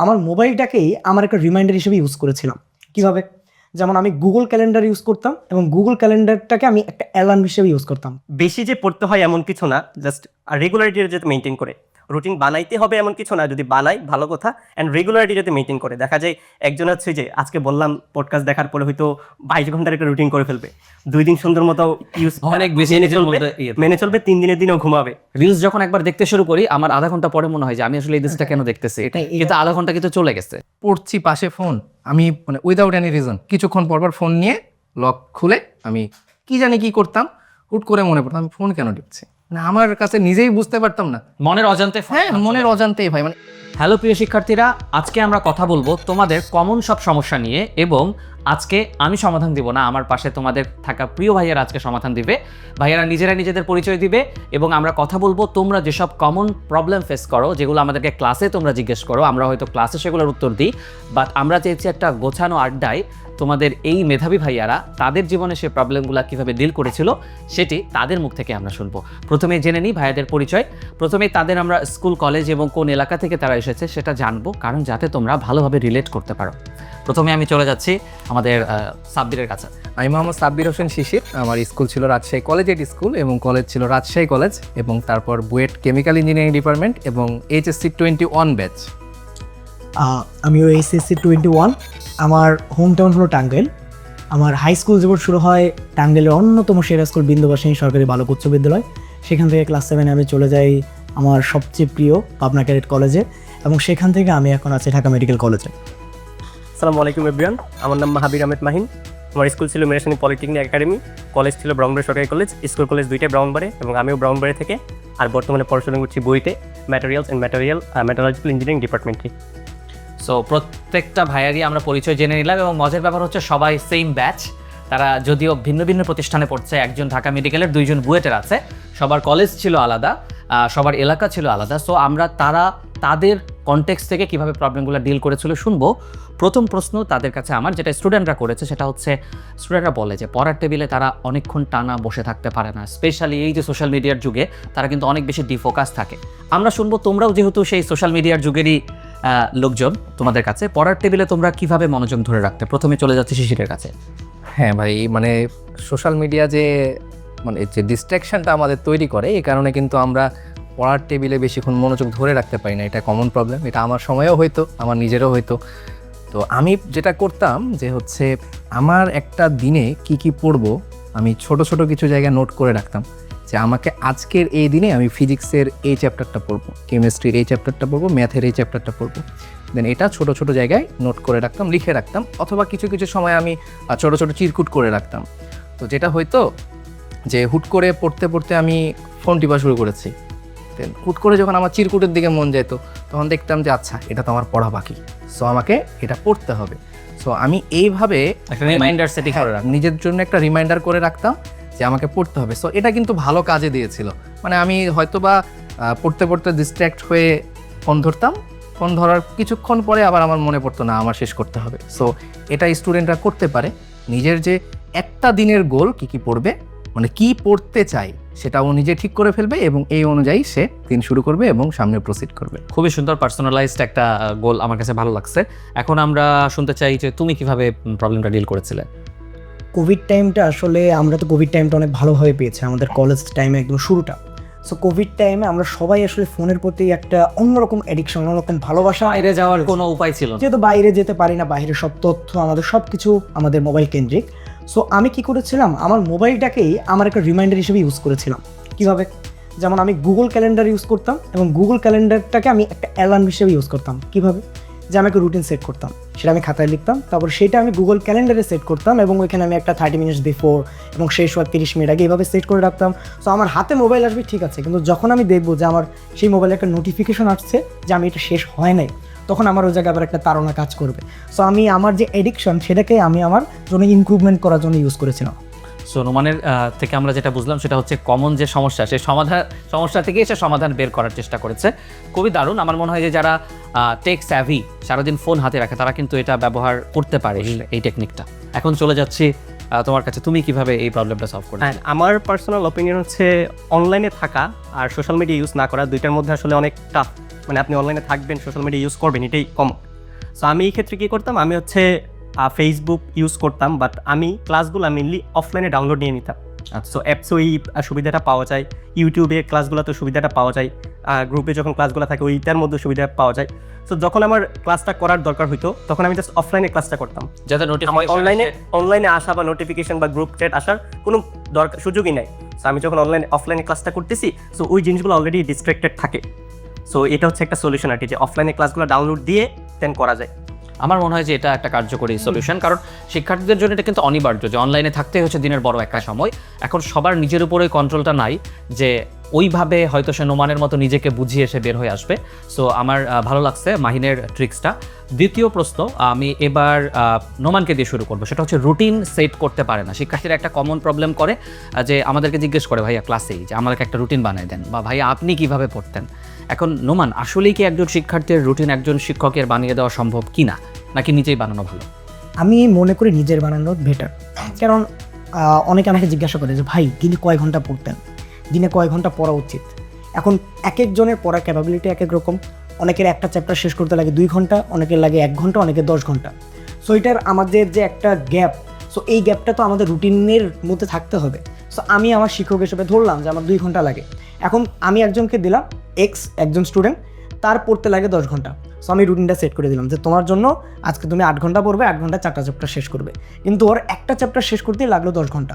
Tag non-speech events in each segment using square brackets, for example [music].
আমার মোবাইলটাকেই আমার একটা রিমাইন্ডার হিসেবে ইউজ করেছিলাম। কীভাবে? যেমন আমি গুগল ক্যালেন্ডার ইউজ করতাম এবং গুগল ক্যালেন্ডারটাকে আমি একটা অ্যালার্ম হিসেবে ইউজ করতাম। বেশি যে পড়তে হয় এমন কিছু না জাস্ট রেগুলারিটি যাতে মেনটেন করে। রুটিন বানাইতে হবে এমন কিছু না যদি বানাই ভালো কথা অ্যান্ড রেগুলারিটি যাতে মেনটেন করে। দেখা যায় একজন হচ্ছে যে আজকে বললাম পডকাস্ট দেখার পরে হয়তো বাইশ ঘণ্টার একটা রুটিন করে ফেলবে। দুই দিন সুন্দর মতো ইউজ অনেক বেশি মেনে চলবে ইয়ে। মেনে চলবে তিন দিনের দিনও ঘুমাবে। রিলস যখন একবার দেখতে শুরু করি আমার আধা ঘণ্টা পরে মনে হয় যে আমি আসলে এই জিনিসটা কেন দেখতেছি? কিন্তু আধা ঘণ্টা কিন্তু চলে গেছে। পড়ছি পাশে ফোন আমি মানে উইদাউট এনি রিজন কিছুক্ষণ পর পর ফোন নিয়ে লক খুলে আমি কি জানি কি করতাম হুট করে মনে পড়তাম আমি ফোন কেন টিপছি? না আমার কাছে নিজেই বুঝতে পারতাম না। মনের অজান্তে হ্যাঁ মনের অজান্তেই ভাই মানে হ্যালো প্রিয় শিক্ষার্থীরা আজকে আমরা কথা বলব তোমাদের কমন সব সমস্যা নিয়ে এবং আজকে আমি সমাধান দিব না, আমার পাশে তোমাদের থাকা প্রিয় ভাইয়ারা আজকে সমাধান দিবে। ভাইয়ারা নিজেরা নিজেদের পরিচয় দিবে এবং আমরা কথা বলব, তোমরা যেসব কমন প্রবলেম ফেস করো, যেগুলো আমাদেরকে ক্লাসে তোমরা জিজ্ঞেস করো, আমরা হয়তো ক্লাসে সেগুলোর উত্তর দিই। বাট আমরা চেয়েছি একটা গোছানো আড্ডায় তোমাদের এই মেধাবী ভাইয়ারা, তাদের জীবনে সে প্রবলেমগুলো কীভাবে ডিল করেছিল, সেটি তাদের মুখ থেকে আমরা শুনব। প্রথমে জেনে নিই ভাইয়াদের পরিচয়। প্রথমে তাদের আমরা স্কুল কলেজ এবং কোন এলাকা থেকে তারা এসেছে সেটা জানব, কারণ যাতে তোমরা ভালোভাবে রিলেট করতে পারো। প্রথমে আমি চলে যাচ্ছি আমাদের সাব্বিরের কাছে। আমি মোহাম্মদ সাব্বির হোসেন শিশির। আমার স্কুল ছিল রাজশাহী কলেজিয়েট স্কুল এবং কলেজ ছিল রাজশাহী কলেজ এবং তারপর বুয়েট কেমিক্যাল ইঞ্জিনিয়ারিং ডিপার্টমেন্ট এবং এইচএসসি টোয়েন্টি ওয়ান ব্যাচ। আমিও এসএসসি টোয়েন্টি ওয়ান। আমার হোম টাউন হলো টাঙ্গাইল। আমার হাই স্কুল জীবন শুরু হয় টাঙ্গাইলের অন্যতম সেরা স্কুল বিন্দুবাসিনী সরকারি বালক উচ্চ বিদ্যালয়। সেখান থেকে ক্লাস সেভেনে আমি চলে যাই আমার সবচেয়ে প্রিয় পাবনা ক্যাডেট কলেজে এবং সেখান থেকে আমি এখন আছি ঢাকা মেডিকেল কলেজে আসসালামু আলাইকুম এভরিওয়ান আমার নাম মাহাবির আহমেদ মাহিন। আমার স্কুল ছিল মেরেশানি পলিটেকনিক একাডেমি। কলেজ ছিল ব্রাউনবাড়ি সরকারি কলেজ। স্কুল কলেজ দুইটাই ব্রাউনবাড়ে এবং আমিও ব্রাউনবাড়ি থেকে। আর বর্তমানে পড়াশোনা করছি বইতে materials and material metallurgical engineering ডিপার্টমেন্টে সো প্রত্যেকটা ভাইয়ারই আমরা পরিচয় জেনে নিলাম এবং মজার ব্যাপার হচ্ছে সবাই সেম ব্যাচ তারা যদিও ভিন্ন ভিন্ন প্রতিষ্ঠানে পড়ছে, একজন ঢাকা মেডিকেলের দুইজন বুয়েটের আছে। সবার কলেজ ছিল আলাদা সবার এলাকা ছিল আলাদা। সো আমরা তারা, তাদের কনটেক্স থেকে কীভাবে প্রবলেমগুলো ডিল করেছিল শুনব। প্রথম প্রশ্ন তাদের কাছে আমার, যেটা স্টুডেন্টরা করেছে, সেটা হচ্ছে স্টুডেন্টরা বলে যে পড়ার টেবিলে তারা অনেকক্ষণ টানা বসে থাকতে পারে না। স্পেশালি এই যে সোশ্যাল মিডিয়ার যুগে, তারা কিন্তু অনেক বেশি ডিফোকাস থাকে। আমরা শুনব তোমরাও যেহেতু সেই সোশ্যাল মিডিয়ার যুগেরই লোকজন তোমাদের কাছে, পড়ার টেবিলে তোমরা কীভাবে মনোযোগ ধরে রাখতে? প্রথমে চলে যাচ্ছে শিশিরের কাছে। হ্যাঁ ভাই মানে সোশ্যাল মিডিয়া যে মানে যে ডিস্ট্র্যাকশনটা আমাদের তৈরি করে, এই কারণে কিন্তু আমরা পড়ার টেবিলে বেশিক্ষণ মনোযোগ ধরে রাখতে পারি না, এটা কমন প্রবলেম এটা আমার সময়ও হয়তো আমার নিজেরও হয়তো তো আমি যেটা করতাম যে হচ্ছে আমার একটা দিনে কি কি পড়ব, আমি ছোট ছোট কিছু জায়গায় নোট করে রাখতাম যে আমাকে আজকের এই দিনে আমি ফিজিক্সের এই চ্যাপ্টারটা পড়ব কেমিস্ট্রির এই চ্যাপ্টারটা পড়ব ম্যাথের এই চ্যাপ্টারটা পড়ব। দেন এটা ছোট ছোট জায়গায় নোট করে রাখতাম, লিখে রাখতাম, অথবা কিছু কিছু সময় আমি ছোট ছোট চিরকুট করে রাখতাম। তো যেটা হয়তো যে হুট করে পড়তে পড়তে আমি ফোন টিপা শুরু করেছি। দেন হুট করে যখন আমার চিরকুটের দিকে মন যেত তখন দেখতাম যে আচ্ছা এটা তো আমার পড়া বাকি। সো আমাকে এটা পড়তে হবে। সো আমি এইভাবে একটা রিমাইন্ডার সেটিং করে রাখ নিজের জন্য একটা রিমাইন্ডার করে রাখতাম যে আমাকে পড়তে হবে। সো এটা কিন্তু ভালো কাজে দিয়েছিল। মানে আমি হয়তো বা পড়তে পড়তে ডিস্ট্র্যাক্ট হয়ে ফোন ধরতাম। ফোন ধরার কিছুক্ষণ পরে আবার আমার মনে পড়তো না আমার শেষ করতে হবে। সো এটা স্টুডেন্টরা করতে পারে। নিজের যে একটা দিনের গোল কি কি পড়বে মানে কি পড়তে চাই সেটা ও নিজে ঠিক করে ফেলবে এবং এই অনুযায়ী সে দিন শুরু করবে এবং সামনে প্রসিড করবে। খুবই সুন্দর পার্সোনালাইজড একটা গোল আমার কাছে ভালো লাগছে। এখন আমরা শুনতে চাই যে তুমি কীভাবে প্রবলেমটা ডিল করেছিলে? কোভিড টাইমটা আসলে আমরা তো কোভিড টাইমটা অনেক ভালোভাবে পেয়েছি আমাদের কলেজ টাইমে একদম শুরুটা। সো কোভিড টাইমে আমরা সবাই আসলে ফোনের প্রতি একটা অন্যরকম অ্যাডিকশন অন্যরকম ভালোবাসা বাইরে যাওয়ার কোনো উপায় ছিল যেহেতু বাইরে যেতে পারি না বাইরের সব তথ্য আমাদের সব কিছু আমাদের মোবাইল কেন্দ্রিক। সো আমি কি করেছিলাম? আমার মোবাইলটাকেই আমার একটা রিমাইন্ডার হিসেবে ইউজ করেছিলাম। কীভাবে? যেমন আমি গুগল ক্যালেন্ডার ইউজ করতাম এবং গুগল ক্যালেন্ডারটাকে আমি একটা অ্যালার্ম হিসেবে ইউজ করতাম। কীভাবে? যে আমি একটা রুটিন সেট করতাম। সেটা আমি খাতায় লিখতাম। তারপর সেটা আমি গুগল ক্যালেন্ডারে সেট করতাম এবং ওইখানে আমি একটা থার্টি মিনিটস বিফোর এবং শেষ হওয়ার তিরিশ মিনিট আগে এইভাবে সেট করে রাখতাম। সো আমার হাতে মোবাইল আসবে ঠিক আছে। কিন্তু যখন আমি দেখব যে আমার সেই মোবাইলে একটা নোটিফিকেশন আসছে যে আমি এটা শেষ হয় নাই তখন আমার ওই জায়গায় আবার একটা তাড়না কাজ করবে। সো আমি আমার যে এডিকশন সেটাকে আমি আমার জন্য ইমপ্রুভমেন্ট করার জন্য ইউজ করেছিলাম। সো নোমানের থেকে আমরা যেটা বুঝলাম সেটা হচ্ছে কমন যে সমস্যা সেই সমাধান সমস্যা থেকেই সে সমাধান বের করার চেষ্টা করেছে। খুবই দারুণ। আমার মনে হয় যে যারা টেক স্যাভি সারাদিন ফোন হাতে রাখে তারা কিন্তু এটা ব্যবহার করতে পারে এই- টেকনিকটা এখন চলে যাচ্ছি তোমার কাছে তুমি কীভাবে এই প্রবলেমটা সলভ করবে আমার পার্সোনাল ওপিনিয়ন হচ্ছে অনলাইনে থাকা আর সোশ্যাল মিডিয়া ইউজ না করা দুইটার মধ্যে আসলে অনেক টাফ মানে আপনি অনলাইনে থাকবেন সোশ্যাল মিডিয়া ইউজ করবেন এটাই কম সো আমি এই ক্ষেত্রে কী করতাম? আমি হচ্ছে ফেসবুক ইউজ করতাম বাট আমি ক্লাসগুলো মেনলি অফলাইনে ডাউনলোড নিয়ে নিতাম। আচ্ছা। সো অ্যাপসও এই সুবিধাটা পাওয়া যায় ইউটিউবে ক্লাসগুলোতে সুবিধাটা পাওয়া যায়। গ্রুপে যখন ক্লাসগুলো থাকে ওইটার মধ্যে সুবিধা পাওয়া যায়। সো যখন আমার ক্লাসটা করার দরকার হতো তখন আমি জাস্ট অফলাইনে ক্লাসটা করতাম। যাতে অনলাইনে অনলাইনে আসা। বা নোটিফিকেশন বা গ্রুপ চ্যাট আসার কোনো দরকার সুযোগই নাই। সো আমি যখন অনলাইনে অফলাইনে ক্লাসটা করতেছি সো ওই জিনিসগুলো অলরেডি ডিস্ট্রাক্টেড থাকে। সো এটা হচ্ছে একটা সলিউশন আর কি যে অফলাইনে ক্লাসগুলো ডাউনলোড দিয়ে দেন করা যায়। আমার মনে হয় যে এটা একটা কার্যকরী সলিউশন কারণ শিক্ষার্থীদের জন্য এটা কিন্তু অনিবার্য যে অনলাইনে থাকতে হচ্ছে দিনের বড় একটা সময়। এখন সবার নিজের উপরে কন্ট্রোলটা নাই যে ওইভাবে হয়তো সে নোমানের মতো নিজেকে বুঝিয়ে সে বের হয়ে আসবে। সো আমার ভালো লাগছে মাহিনের ট্রিক্সটা। দ্বিতীয় প্রশ্ন, আমি এবার নোমানকে দিয়ে শুরু করব। সেটা হচ্ছে রুটিন সেট করতে পারে না। শিক্ষার্থীরা একটা কমন প্রবলেম করে যে আমাদেরকে জিজ্ঞেস করে, ভাইয়া ক্লাসেই যে আমাদেরকে একটা রুটিন বানিয়ে দেন। বা, ভাইয়া, আপনি কীভাবে পড়তেন? এখন নোমান, আসলেই কি একজন শিক্ষার্থীর রুটিন একজন শিক্ষকের বানিয়ে দেওয়া সম্ভব কি না? নাকি নিজেই বানানো ভালো? আমি মনে করি নিজের বানানো বেটার কারণ অনেকে আমাকে জিজ্ঞাসা করে যে, ভাই দিনে কয় ঘণ্টা পড়তেন? দিনে কয় ঘণ্টা পড়া উচিত। এখন এক একজনের পড়ার ক্যাপাবিলিটি এক এক রকম। অনেকের একটা চ্যাপ্টার শেষ করতে লাগে দুই ঘণ্টা, অনেকের লাগে এক ঘণ্টা, অনেকের দশ ঘণ্টা। সো এটার আমাদের যে একটা গ্যাপ সো এই গ্যাপটা তো আমাদের রুটিনের মধ্যে থাকতে হবে। সো আমি আমার শিক্ষক হিসেবে ধরলাম যে আমার দুই ঘণ্টা লাগে। এখন আমি একজনকে দিলাম এক্স একজন স্টুডেন্ট তার পড়তে লাগে দশ ঘণ্টা। সো আমি রুটিনটা সেট করে দিলাম যে তোমার জন্য আজকে তুমি আট ঘণ্টা পড়বে, আট ঘণ্টা চারটা চ্যাপ্টার শেষ করবে। কিন্তু ওর একটা চ্যাপ্টার শেষ করতেই লাগল দশ ঘণ্টা।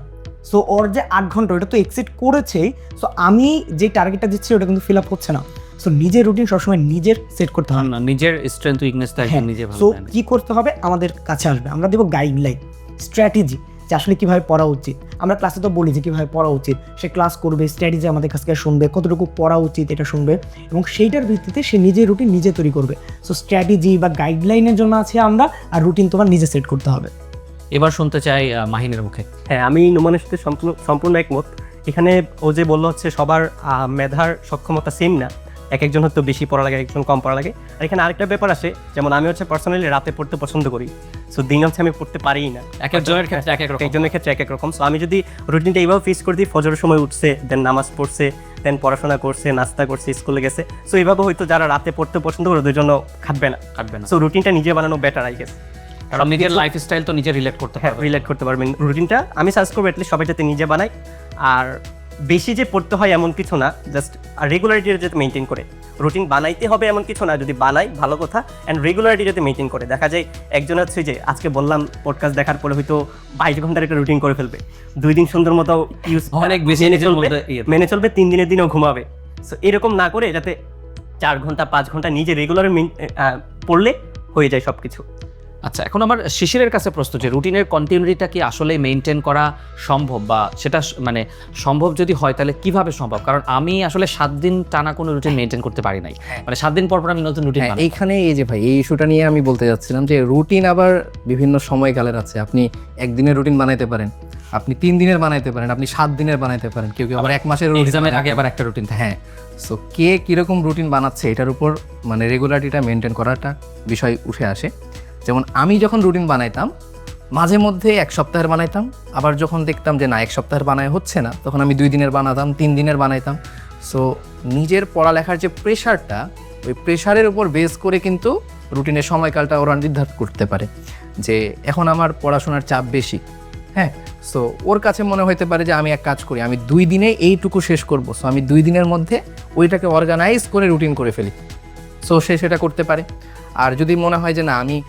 সো ওর যে আট ঘণ্টা ওটা তো এক্সিট করেছেই। সো আমি যে টার্গেটটা দিচ্ছি ওটা কিন্তু ফিল আপ হচ্ছে না। সো নিজের রুটিন সবসময় নিজের সেট করতে হবে। না, নিজের স্ট্রেংথ হ্যাঁ নিজে সো। কি করতে হবে? আমাদের কাছে আসবে। আমরা দেবো গাইডলাইন স্ট্র্যাটেজি যে আসলে কীভাবে পড়া উচিত। আমরা ক্লাসে তো বলি যে কীভাবে পড়া উচিত। সে ক্লাস করবে স্ট্র্যাটেজি আমাদের কাছ থেকে শুনবে কতটুকু পড়া উচিত এটা শুনবে এবং সেইটার ভিত্তিতে সে নিজের রুটিন নিজে তৈরি করবে। সো স্ট্র্যাটেজি বা গাইডলাইনের জন্য আছে আমরা আর রুটিন তোমার নিজে সেট করতে হবে। এবার শুনতে চাই মাহিনের মুখে। হ্যাঁ আমি নোমানের সাথে সম্পূর্ণ একমত। এখানে ও যে বলল হচ্ছে সবার মেধার সক্ষমতা সেম না এক একজন হয়তো বেশি পড়া লাগে একজন কম পড়া লাগে। আর এখানে আরেকটা ব্যাপার আসে যেমন আমি হচ্ছে পার্সোনালি রাতে পড়তে পছন্দ করি। সো দিন হচ্ছে আমি পড়তে পারিই না। এক একজনের ক্ষেত্রে এক এক রকম। একজনের ক্ষেত্রে এক এক রকম। সো আমি যদি রুটিনটা এইভাবে ফিক্স করে দিই ফজরের সময় উঠছে দেন নামাজ পড়ছে দেন পড়াশোনা করছে নাস্তা করছে স্কুলে গেছে। সো এইভাবে হয়তো যারা রাতে পড়তে পছন্দ করে ওদের জন্য খাটবে না। কাটবে না। সো রুটিনটা নিজে বানানো বেটার আই গেস কারণ নিজের লাইফস্টাইল তো নিজে রিলেট করতে হ্যাঁ রিলেট করতে পারবেন। রুটিনটা আমি সার্চ করব এটলিস্ট সবাই যাতে নিজে বানায়। আর বেশি যে পড়তে হয় এমন কিছু না জাস্ট রেগুলারিটি যাতে মেনটেন করে। রুটিন বানাইতে হবে এমন কিছু না যদি বানাই ভালো কথা। অ্যান্ড রেগুলারিটি যাতে মেনটেন করে। দেখা যায় একজন হচ্ছে যে আজকে বললাম পডকাস্ট দেখার পরে হয়তো বাইশ ঘণ্টার একটা রুটিন করে ফেলবে। দুই দিন সুন্দর মতো ইউজ অনেক বেশি মেনে চলবে। ইয়ে। মেনে চলবে তিন দিনের দিনও ঘুমাবে। সো এরকম না করে যাতে চার ঘণ্টা পাঁচ ঘণ্টা নিজে রেগুলার পড়লে হয়ে যায় সব কিছু আচ্ছা এখন আমার শিশিরের কাছে প্রশ্ন যে রুটিনের কন্টিনিউটিটা কি আসলে মেনটেন করা সম্ভব বা সেটা মানে সম্ভব যদি হয় তাহলে কীভাবে সম্ভব? কারণ আমি আসলে সাত দিন টানা কোনো রুটিন মেনটেন করতে পারি নাই। মানে সাত দিন পর পর আমি নতুন রুটিন হ্যাঁ এইখানে এই যে ভাই এই ইস্যুটা নিয়ে আমি বলতে যাচ্ছিলাম যে রুটিন আবার বিভিন্ন সময়কালের আছে। আপনি একদিনের রুটিন বানাইতে পারেন আপনি তিন দিনের বানাইতে পারেন আপনি সাত দিনের বানাইতে পারেন কেউ কেউ আবার এক মাসের এক্সামের আগে আবার একটা রুটিন হ্যাঁ সো কে কীরকম রুটিন বানাচ্ছে এটার উপর মানে রেগুলারিটিটা মেনটেন করাটা বিষয় উঠে আসে। যেমন আমি যখন রুটিন বানাইতাম, মাঝে মধ্যে এক সপ্তাহের বানাইতাম, আবার যখন দেখতাম যে না, এক সপ্তাহের বানায় হচ্ছে না, তখন আমি দুই দিনের বানাতাম, তিন দিনের বানাইতাম। সো নিজের পড়ালেখার যে প্রেশারটা ওই প্রেশারের উপর বেস করে কিন্তু রুটিনের সময়কালটা ওরা নির্ধারণ করতে পারে। যে এখন আমার পড়াশোনার চাপ বেশি হ্যাঁ? সো ওর কাছে মনে হতে পারে যে আমি এক কাজ করি, আমি দুই দিনে এইটুকু শেষ করব। সো আমি দুই দিনের মধ্যে ওইটাকে অর্গানাইজ করে রুটিন করে ফেলি। সো সে সেটা করতে পারে। আর যদি মনে হয় যে না, আমি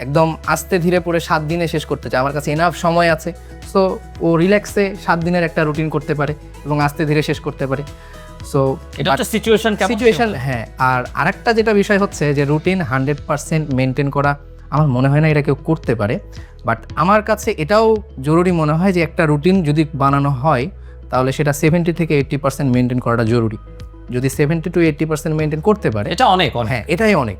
একদম আস্তে ধীরে পড়ে সাত দিনে শেষ করতে চায়। আমার কাছে এনাফ সময় আছে। সো ও রিল্যাক্সে সাত দিনের একটা রুটিন করতে পারে এবং আস্তে ধীরে শেষ করতে পারে। সো এটা হচ্ছে সিচুয়েশন সিচুয়েশন হ্যাঁ আর আরেকটা যেটা বিষয় হচ্ছে যে রুটিন হান্ড্রেড পার্সেন্ট মেনটেন করা আমার মনে হয় না এটা কেউ করতে পারে। বাট আমার কাছে এটাও জরুরি মনে হয় যে একটা রুটিন যদি বানানো হয় তাহলে সেটা সেভেন্টি থেকে এইট্টি পার্সেন্ট মেনটেন করাটা জরুরি। যদি seventy to eighty percent maintain করতে পারে এটা অনেক অনেক। হ্যাঁ এটাই অনেক।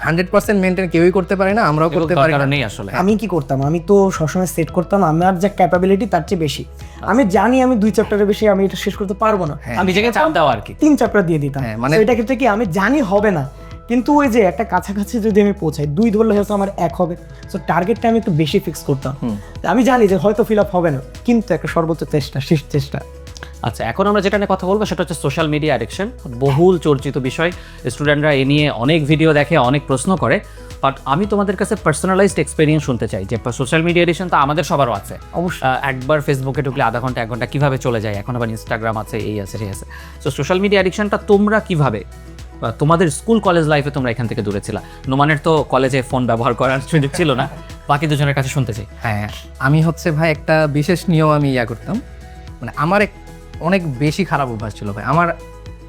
হান্ড্রেড পার্সেন্ট মেনটেন কেউই করতে পারে না আমরাও করতে পারি না। আসলে। আমি কি করতাম? আমি তো সবসময় সেট করতাম আমার যে ক্যাপাবিলিটি তার চেয়ে বেশি। আমি জানি আমি দুই চ্যাপ্টারের বেশি আমি এটা শেষ করতে পারব না। হ্যাঁ। আমি নিজেকে চাপ দেওয়া আর কি। তিন চ্যাপ্টার দিয়ে দিতাম। হ্যাঁ, মানে মানে- এটা ক্ষেত্রে কি আমি জানি হবে না। কিন্তু ওই যে একটা কাছাকাছি যদি আমি পৌঁছাই দুই ধরলে হয়তো আমার এক হবে। সো টার্গেটটা আমি একটু বেশি ফিক্স করতাম। আমি জানি যে হয়তো ফিল আপ হবে না কিন্তু একটা সর্বোচ্চ চেষ্টা শেষ চেষ্টা। আচ্ছা এখন আমরা যেটা নিয়ে কথা বলব সেটা হচ্ছে সোশ্যাল মিডিয়া অ্যাডিকশন বহুল চর্চিত বিষয়। স্টুডেন্টরা এ নিয়ে অনেক ভিডিও দেখে অনেক প্রশ্ন করে। বাট আমি তোমাদের কাছে পার্সোনালাইজড এক্সপিরিয়েন্স শুনতে চাই যে সোশ্যাল মিডিয়া এডিশন তো আমাদের সবারও আছে। অবশ্যই। একবার ফেসবুকে ঢুকলে আধা ঘণ্টা এক ঘণ্টা কীভাবে চলে যায়? এখন আবার ইনস্টাগ্রাম আছে এই আছে সেই আছে। তো সোশ্যাল মিডিয়া অ্যাডিকশনটা তোমরা কীভাবে বা তোমাদের স্কুল কলেজ লাইফে তোমরা এখান থেকে দূরে ছিলা? নোমানের তো কলেজে ফোন ব্যবহার করার সুযোগ ছিল না। বাকি দুজনের কাছে শুনতে চাই। হ্যাঁ আমি হচ্ছে ভাই একটা বিশেষ নিয়ম আমি ইয়া করতাম। মানে আমার এক অনেক বেশি খারাপ অভ্যাস ছিল ভাই। আমার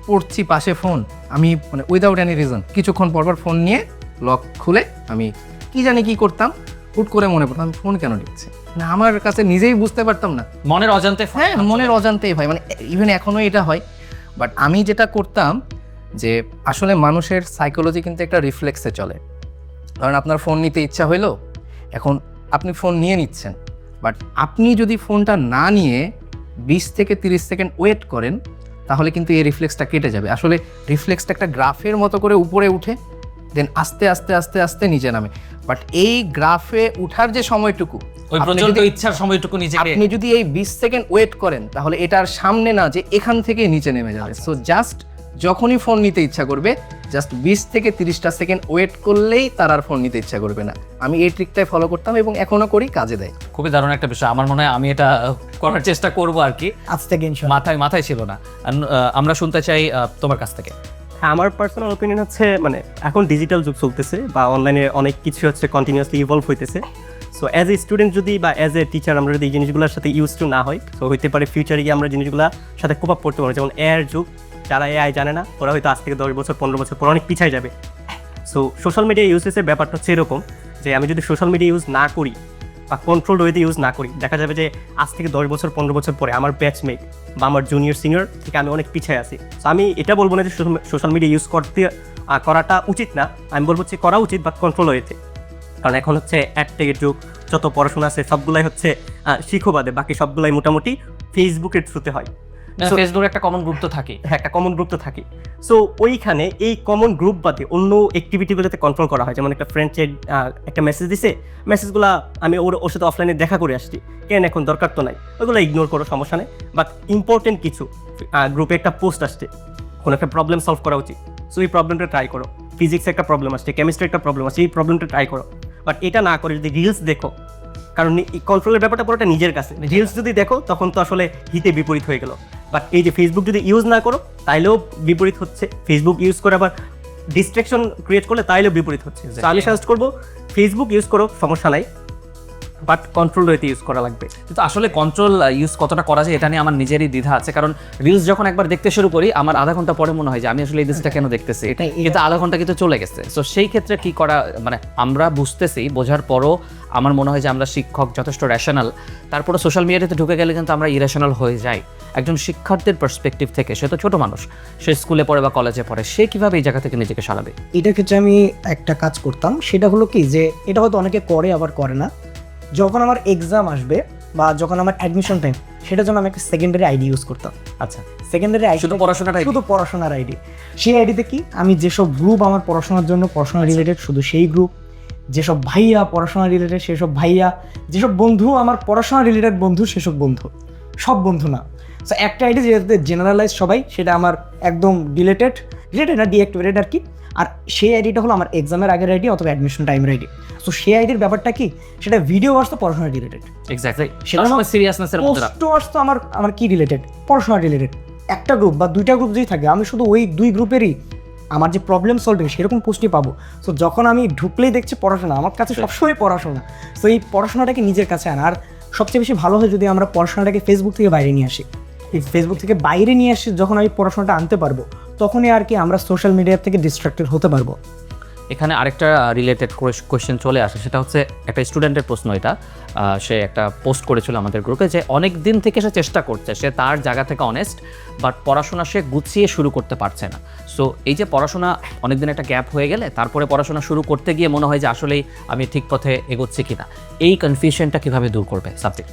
পড়ছি পাশে ফোন আমি মানে উইদাউট এনি রিজন কিছুক্ষণ পরপর ফোন নিয়ে লক খুলে আমি কি জানি কি করতাম হুট করে মনে পড়তাম আমি ফোন কেন নিচ্ছি না আমার কাছে নিজেই বুঝতে পারতাম না। মনের অজান্তে হ্যাঁ মনের অজান্তেই ভাই মানে ইভেন এখনও এটা হয়। বাট আমি যেটা করতাম যে আসলে মানুষের সাইকোলজি কিন্তু একটা রিফ্লেক্সে চলে। ধরেন আপনার ফোন নিতে ইচ্ছা হইল এখন আপনি ফোন নিয়ে নিচ্ছেন। বাট আপনি যদি ফোনটা না নিয়ে বিশ থেকে তিরিশ সেকেন্ড ওয়েট করেন তাহলে কিন্তু এই রিফ্লেক্সটা কেটে যাবে। আসলে রিফ্লেক্সটা একটা গ্রাফের মতো করে উপরে উঠে দেন আস্তে আস্তে আস্তে আস্তে নিচে নামে। বাট এই গ্রাফে উঠার যে সময়টুকু ওই প্রচণ্ড ইচ্ছার সময়টুকু নিচে আপনি যদি এই বিশ সেকেন্ড ওয়েট করেন তাহলে এটার সামনে না যে এখান থেকে নিচে নেমে যাবে। সো জাস্ট যখনই ফোন নিতে ইচ্ছা করবে জাস্ট বিশ থেকে তিরিশটা সেকেন্ড ওয়েট করলেই তার আর ফোন নিতে ইচ্ছা করবে না। আমি এই ট্রিকটাই ফলো করতাম এবং এখনও করি কাজে দেয়। খুবই দারুণ একটা বিষয়। আমার মনে হয় আমি এটা করার চেষ্টা করব আর কি। আজ থেকে মাথায় মাথায় ছিল না। আমরা শুনতে চাই তোমার কাছ থেকে। হ্যাঁ, আমার পার্সোনাল ওপিনিয়ন হচ্ছে মানে এখন ডিজিটাল যুগ চলতেছে বা অনলাইনে অনেক কিছু হচ্ছে কন্টিনিউয়াসলি ইভলভ হইতেছে। সো অ্যাজ এ স্টুডেন্ট যদি বা অ্যাজ এ টিচার আমরা যদি এই জিনিসগুলোর সাথে ইউজ টু না হয় তো হইতে পারে ফিউচারে গিয়ে আমরা জিনিসগুলোর সাথে কোপ আপ করতে পারব যেমন এআর যুগ যারা এআই জানে না, ওরা হয়তো আজ থেকে দশ বছর, পনেরো বছর পর অনেক পিছায় যাবে। সো সোশ্যাল মিডিয়া ইউজেসের ব্যাপারটা হচ্ছে এরকম, যে আমি যদি সোশ্যাল মিডিয়া ইউজ না করি বা কন্ট্রোল ওয়েতে ইউজ না করি, দেখা যাবে যে আজ থেকে দশ বছর, পনেরো বছর পরে আমার ব্যাচমেট বা আমার জুনিয়র সিনিয়র থেকে আমি অনেক পিছিয়ে আছি। তো আমি এটা বলব না যে সোশ্যাল মিডিয়া ইউজ করতে করাটা উচিত না। আমি বলব যে করা উচিত বা কন্ট্রোল ওয়েতে কারণ এখন হচ্ছে অ্যাড যুগ, যত পড়াশোনা আছে সবগুলাই হচ্ছে শিখোবাদে বাকি সবগুলাই মোটামুটি ফেসবুকের থ্রুতে হয়। ফেসবুকে একটা কমন গ্রুপ তো থাকে। হ্যাঁ একটা কমন গ্রুপ তো থাকে। সো ওইখানে এই কমন গ্রুপ বাদে অন্য অ্যাক্টিভিটিগুলোতে কন্ট্রোল করা হয়। যেমন একটা ফ্রেন্ডের একটা মেসেজ দিছে। মেসেজগুলো আমি ওর ওর সাথে অফলাইনে দেখা করে আসছি। কেন এখন দরকার তো নাই? ওগুলো ইগনোর করো সমস্যা নেই। বাট ইম্পর্টেন্ট কিছু গ্রুপে একটা পোস্ট আসছে। কোনো একটা প্রবলেম সলভ করা উচিত। সো এই প্রবলেমটা ট্রাই করো। ফিজিক্সে একটা প্রবলেম আসছে কেমিস্ট্রি একটা প্রবলেম আসছে এই প্রবলেমটা ট্রাই করো। বাট এটা না করে যদি রিলস দেখো কারণ কন্ট্রোলের ব্যাপারটা পুরোটা নিজের কাছে। রিলস যদি দেখো তখন তো আসলে হিতে বিপরীত হয়ে গেল। বাট এই যে ফেসবুক যদি ইউজ না করো তাইলেও বিপরীত হচ্ছে। ফেসবুক ইউজ করে আবার ডিস্ট্রাকশন ক্রিয়েট করলে তাইলেও বিপরীত হচ্ছে। আমি সাজেস্ট করব ফেসবুক ইউজ করো সমস্যা নাই। বাট কন্ট্রোল রয়েতে ইউজ করা লাগবে। কিন্তু আসলে কন্ট্রোল ইউজ কতটা করা যায় এটা নিয়ে আমার নিজেরই দ্বিধা আছে। কারণ রিলস যখন একবার দেখতে শুরু করি আমার আধা ঘণ্টা পরে মনে হয় যে আমি আসলে এই জিনিসটা কেন দেখতেছি। এটা- কিন্তু আধা ঘণ্টা কিন্তু চলে গেছে। তো সেই ক্ষেত্রে কি করা মানে আমরা বুঝতেছি বোঝার পরও আমার মনে হয় যে আমরা শিক্ষক যথেষ্ট র্যাশনাল তারপরে সোশ্যাল মিডিয়াতে ঢুকে গেলে কিন্তু আমরা ইরেশনাল হয়ে যাই। একজন শিক্ষার্থীর পার্সপেক্টিভ থেকে সে তো ছোট মানুষ সে স্কুলে পড়ে বা কলেজে পড়ে সে কীভাবে এই জায়গা থেকে নিজেকে সারাবে? এটা ক্ষেত্রে আমি একটা কাজ করতাম সেটা হলো কি যে এটা হয়তো অনেকে করে আবার করে না। যখন আমার এক্সাম আসবে বা যখন আমার অ্যাডমিশন টাইম সেটার জন্য আমি একটা সেকেন্ডারি আইডি ইউজ করতাম। আচ্ছা সেকেন্ডারি আইডি শুধু পড়াশোনাটাই শুধু পড়াশোনার আইডি সেই আইডিতে কি? আমি যেসব গ্রুপ আমার পড়াশোনার জন্য পড়াশোনা রিলেটেড শুধু সেই গ্রুপ যেসব ভাইয়া পড়াশোনা রিলেটেড সেসব ভাইয়া। যেসব বন্ধু আমার পড়াশোনা রিলেটেড বন্ধু সেসব বন্ধু। সব বন্ধু না। সো একটা আইডি যেটাতে জেনারেলাইজ সবাই সেটা আমার একদম ডিলেটেড রিলেটেড না ডিঅ্যাক্টিভেটেড আর কি? আর সেই আইডিটা হলো আমার এক্সামের আগের আইডি অথবা অ্যাডমিশন টাইমের আইডি সো সেই আইডির ব্যাপারটা কি? সেটা ভিডিও ওয়ার্স তো পড়াশোনা রিলেটেড এক্স্যাক্টলি সেটা সেটা সিরিয়াসনেসের মধ্যে পোস্ট তো আমার আমার কি রিলেটেড পড়াশোনা রিলেটেড একটা গ্রুপ বা দুইটা গ্রুপ যদি থাকে আমি শুধু ওই দুই গ্রুপেরই আমার যে প্রবলেম সলভিং সেরকম পোস্টই পাবো। সো যখন আমি ঢুকলেই দেখছি পড়াশোনা আমার কাছে সবসময় পড়াশোনা। সো এই পড়াশোনাটাকে নিজের কাছে আনা। আর সবচেয়ে বেশি ভালো হয় যদি আমরা পড়াশোনাটাকে ফেসবুক থেকে বাইরে নিয়ে আসি। এই ফেসবুক থেকে বাইরে নিয়ে আসি যখন আমি পড়াশোনাটা আনতে পারব তখনই আর কি আমরা সোশ্যাল মিডিয়া থেকে ডিস্ট্রাক্টেড হতে পারব। এখানে আরেকটা রিলেটেড কোয়েশ্চেন চলে আসে, সেটা হচ্ছে একটা স্টুডেন্টের প্রশ্ন এটা। সে একটা পোস্ট করেছিল আমাদের গ্রুপে যে অনেক দিন থেকে সে চেষ্টা করছে, সে তার জায়গা থেকে অনেস্ট বাট পড়াশোনা সে গুছিয়ে শুরু করতে পারছে না। সো এই যে পড়াশোনা অনেক দিন একটা গ্যাপ হয়ে গেলে, তারপরে পড়াশোনা শুরু করতে গিয়ে মনে হয় যে আসলেই আমি ঠিক পথে এগোচ্ছি কিনা। এই কনফিউশনটা কীভাবে দূর করবে সাবজেক্ট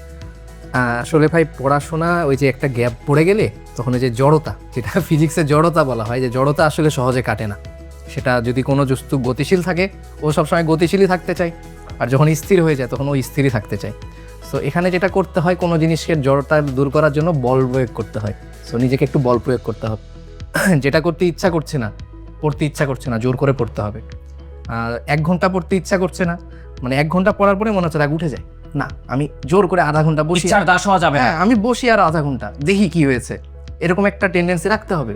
আসলে ভাই, পড়াশোনা ওই যে একটা গ্যাপ পড়ে গেলে তখন ওই যে জড়তা, যেটা ফিজিক্সের জড়তা বলা হয়, যে জড়তা আসলে সহজে কাটে না। সেটা যদি কোনো বস্তু গতিশীল থাকে, ও সবসময় গতিশীলই থাকতে চায়, আর যখন স্থির হয়ে যায় তখন ও স্থিরই থাকতে চায়। সো এখানে যেটা করতে হয়, কোনো জিনিসকে জড়তা দূর করার জন্য বল প্রয়োগ করতে হয়। সো নিজেকে একটু বল প্রয়োগ করতে হবে। [clears throat] যেটা করতে ইচ্ছা করছে না, পড়তে ইচ্ছা করছে না, জোর করে পড়তে হবে। আর এক ঘণ্টা পড়তে ইচ্ছা করছে না মানে এক ঘণ্টা পড়ার পরে মনে হচ্ছে রাগ উঠে যায়। না আমি জোর করে আধা ঘণ্টা বসি ইচ্ছার দাস হওয়া যাবে হ্যাঁ আমি বসি আর আধা ঘণ্টা দেখি কি হয়েছে। এরকম একটা টেন্ডেন্সি রাখতে হবে।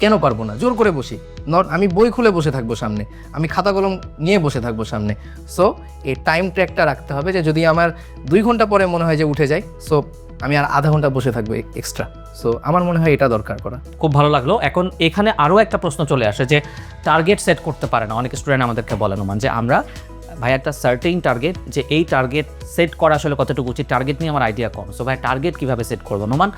কেন পারব না? জোর করে বসি। নট আমি বই খুলে বসে থাকব সামনে। আমি খাতা কলম নিয়ে বসে থাকব সামনে। সো এই টাইম ট্র্যাকটা রাখতে হবে যে যদি আমার দুই ঘণ্টা পরে মনে হয় যে উঠে যায় সো আমি আর আধা ঘণ্টা বসে থাকব এক্সট্রা সো আমার মনে হয় এটা দরকার করা। খুব ভালো লাগল। এখন এখানে আরও একটা প্রশ্ন চলে আসে যে টার্গেট সেট করতে পারে না। অনেক স্টুডেন্ট আমাদেরকে বলেন মান যে আমরা ভাই, একটা সার্টেইন টার্গেট যে এই টার্গেট সেট করা আসলে কতটুকু উচিত? টার্গেট নিয়ে আমার আইডিয়া কম। সো ভাই টার্গেট কীভাবে সেট করব? নোমান